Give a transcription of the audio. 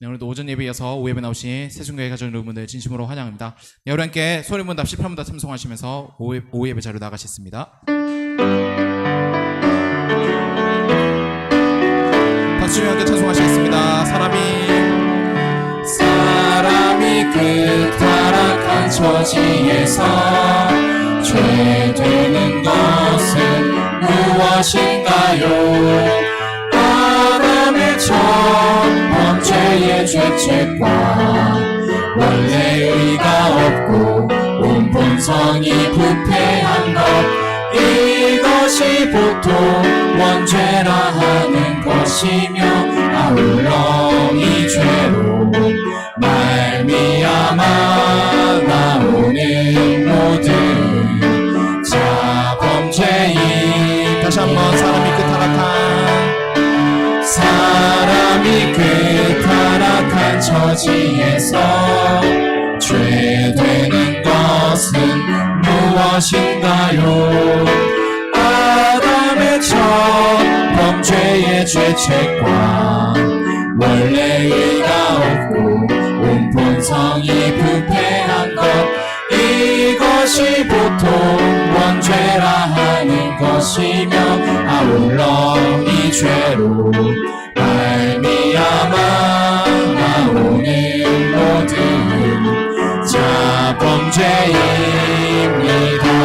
네, 오늘도 오전 예배 이어서 오후 예배 나오신 세순교회 가족 여러분들 진심으로 환영합니다. 네, 우리 함께 소리문 답 18문 답 참송하시면서 오후, 예- 오후 예배 자료 나가셨습니다. 박수님 함께 찬송하시겠습니다. 사람이 사람이 그 타락한 처지에서 죄 되는 것은 무엇인가요? 죄책과 원래 의가 없고 온 본성이 부패한 것. 이것이 보통 원죄라 하는 것이며 아울러 이 죄로 말미암아 나오는 모든 자 범죄인 다시 한번 사람이 그 타락한 사람이 그 처지에서 죄 되는 것은 무엇인가요? 아담의 첫 범죄의 죄책과 원래 의가 없고 온 본성이 부패한 것 이것이 보통 원죄라 하는 것이며 아울러 이 죄로 범죄입니다.